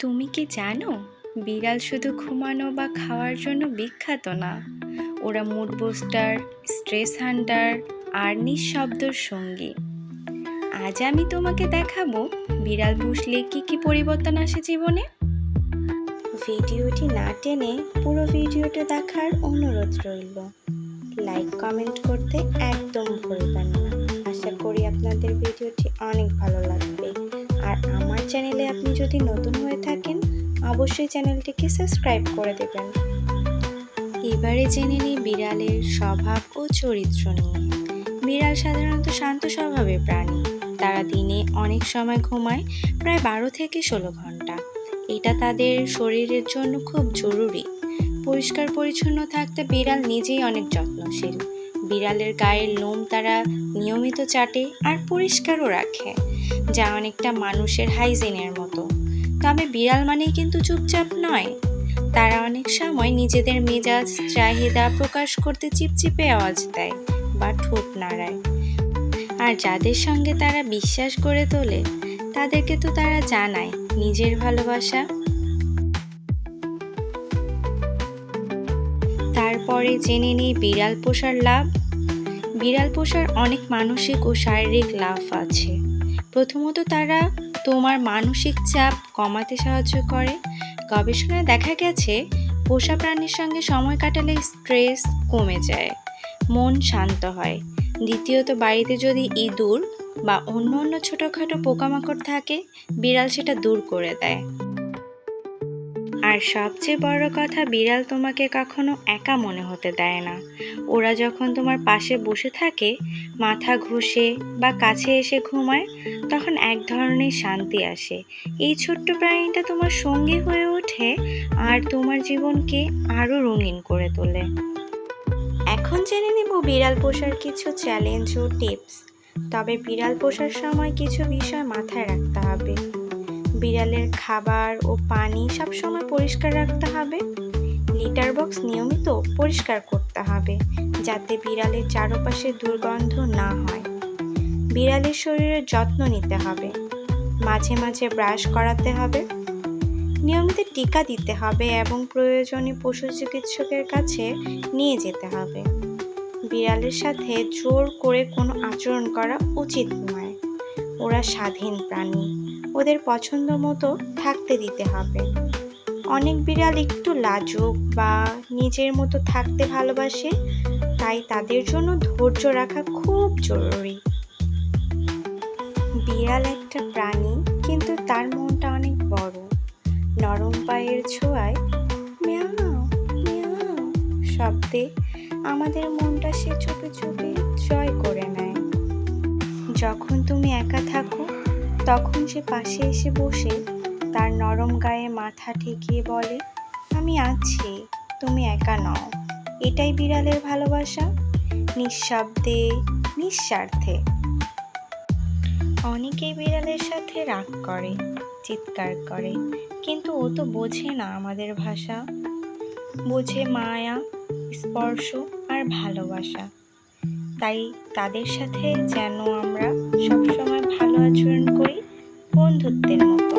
তুমি কি জানো? বিড়াল শুধু ঘুমানো বা খাওয়ার জন্য বিখ্যাত না। ওরা মুড বুস্টার, স্ট্রেস হান্টার আর নিঃশব্দর সঙ্গী। আজ আমি তোমাকে দেখাবো বিড়াল পুষলে কি কি পরিবর্তন আসে জীবনে। ভিডিওটি না টেনে পুরো ভিডিওটা দেখার অনুরোধ রইল। লাইক, কমেন্ট করতে একদম ভুলবেন না। আশা করি আপনাদের ভিডিওটি অনেক ভালো লাগবে। আর আমার চ্যানেলে আপনি যদি নতুন হয়ে অবশ্যই চ্যানেলটিকে সাবস্ক্রাইব করে দেবেন। এবারে জেনে নিই বিড়ালের স্বভাব ও চরিত্র নিয়ে। বিড়াল সাধারণত শান্ত স্বভাবের প্রাণী। তারা দিনে অনেক সময় ঘুমায়, প্রায় বারো থেকে ষোলো ঘণ্টা। এটা তাদের শরীরের জন্য খুব জরুরি। পরিষ্কার পরিচ্ছন্ন থাকতে বিড়াল নিজেই অনেক যত্নশীল। বিড়ালের গায়ের লোম তারা নিয়মিত চাটে আর পরিষ্কারও রাখে, যা অনেকটা মানুষের হাইজিনের মতো। তবে বিড়াল মানেই কিন্তু চুপচাপ নয়। তারা অনেক সময় নিজেদের মেজাজ, চাহিদা প্রকাশ করতে চিপচিপে আওয়াজ দেয় বা ঠোঁট নাড়ায়। আর যাদের সঙ্গে তারা বিশ্বাস করে তোলে, তাদেরকে তো তারা জানায় নিজের ভালোবাসা। তারপরে জেনে নিই বিড়াল পোষার লাভ। বিড়াল পোষার অনেক মানসিক ও শারীরিক লাভ আছে। প্রথমত তারা তোমার মানসিক চাপ কমাতে সাহায্য করে। গবেষণায় দেখা গেছে, পোষা প্রাণীর সঙ্গে সময় কাটালে স্ট্রেস কমে যায়, মন শান্ত হয়। দ্বিতীয়ত, বাড়িতে যদি ইঁদুর বা অন্য অন্য ছোটোখাটো পোকামাকড় থাকে, বিড়াল সেটা দূর করে দেয়। আর সবচেয়ে বড় কথা, বিড়াল তোমাকে কখনো একা মনে হতে দেয় না। ওরা যখন তোমার পাশে বসে থাকে, মাথা ঘষে বা কাছে এসে ঘুমায়, তখন এক ধরনের শান্তি আসে। এই ছোট্ট প্রাণীটা তোমার সঙ্গী হয়ে ওঠে আর তোমার জীবনকে আরও রঙিন করে তোলে। এখন জেনে নেব বিড়াল পোষার কিছু চ্যালেঞ্জ ও টিপস তবে বিড়াল পোষার সময় কিছু বিষয় মাথায় রাখতে হবে। বিড়ালের খাবার ও পানি সবসময় পরিষ্কার রাখতে হবে। লিটার বক্স নিয়মিত পরিষ্কার করতে হবে, যাতে বিড়ালের চারপাশে দুর্গন্ধ না হয়। বিড়ালের শরীরের যত্ন নিতে হবে, মাঝে মাঝে ব্রাশ করাতে হবে, নিয়মিত টিকা দিতে হবে এবং প্রয়োজনে পশু চিকিৎসকের কাছে নিয়ে যেতে হবে। বিড়ালের সাথে জোর করে কোনো আচরণ করা উচিত নয়। ওরা স্বাধীন প্রাণী। ওদের পছন্দ মতো থাকতে দিতে হবে। অনেক বিড়াল একটু লাজুক বা নিজের মতো থাকতে ভালোবাসে, তাই তাদের জন্য ধৈর্য রাখা খুব জরুরি। বিড়াল একটা প্রাণী, কিন্তু তার মনটা অনেক বড়। নরম পায়ের ছোঁয়ায় মিয়াও মিয়াও শব্দে আমাদের মনটা সে চুপি চুপি জয় করে নেয়। যখন তুমি একা থাকো তখন সে পাশে এসে বসে তার নরম গায়ে মাথা ঠেকিয়ে বলে, আমি আছি, তুমি একা নও। এটাই বিড়ালের ভালোবাসা। নিঃশব্দে, নিঃস্বার্থে। অনেকেই বিড়ালের সাথে রাগ করে, চিৎকার করে, কিন্তু ও তো বোঝে না আমাদের ভাষা। বোঝে মায়া, স্পর্শ আর ভালোবাসা। তাই তাদের সাথে যেন আমরা সবসময় ভালো আচরণ করি বন্ধুত্বের মতো